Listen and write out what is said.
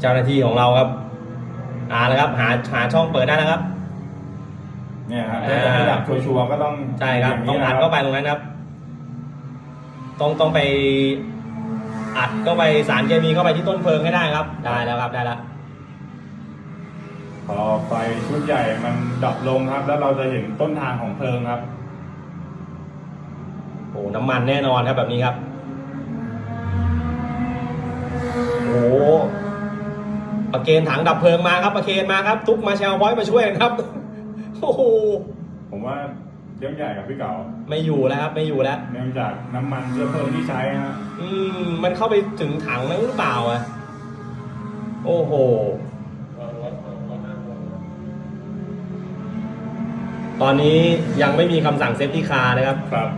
เจ้าหน้าที่ของเราครับอ่าแล้วครับหาหาช่องเปิดได้แล้วครับ เนี่ยครับถ้าจะให้ดับชัวร์ๆก็ต้องใช่ครับย่าต้องอัดนี้นะเข้าไปตรงนั้นครับ ต้องต้องไปอัดเข้าไปสารเคมีเข้าไปที่ต้นเพลิงให้ได้ครับ ได้แล้วครับได้แล้วพอไฟชุดใหญ่มันดับลงครับ แล้วเราจะเห็นต้นทางของเพลิงครับ โอ้น้ำมันแน่นอนครับแบบนี้ครับ ประเคนถังดับเพลิงมาครับประเคนมาครับ ทุกมาแชลพอยต์มาช่วยกันครับโอ้โหผมว่าเรื่องใหญ่กับพี่เก๋าไม่อยู่แล้วครับไม่อยู่แล้วเนื่องจากน้ำมันเชื้อเพลิงที่ใช้ฮะอืมมันเข้าไปถึงถังแล้วหรือเปล่าอะโอ้โหตอนนี้ยังไม่มีคำสั่งเซฟตี้คาร์นะครับครับ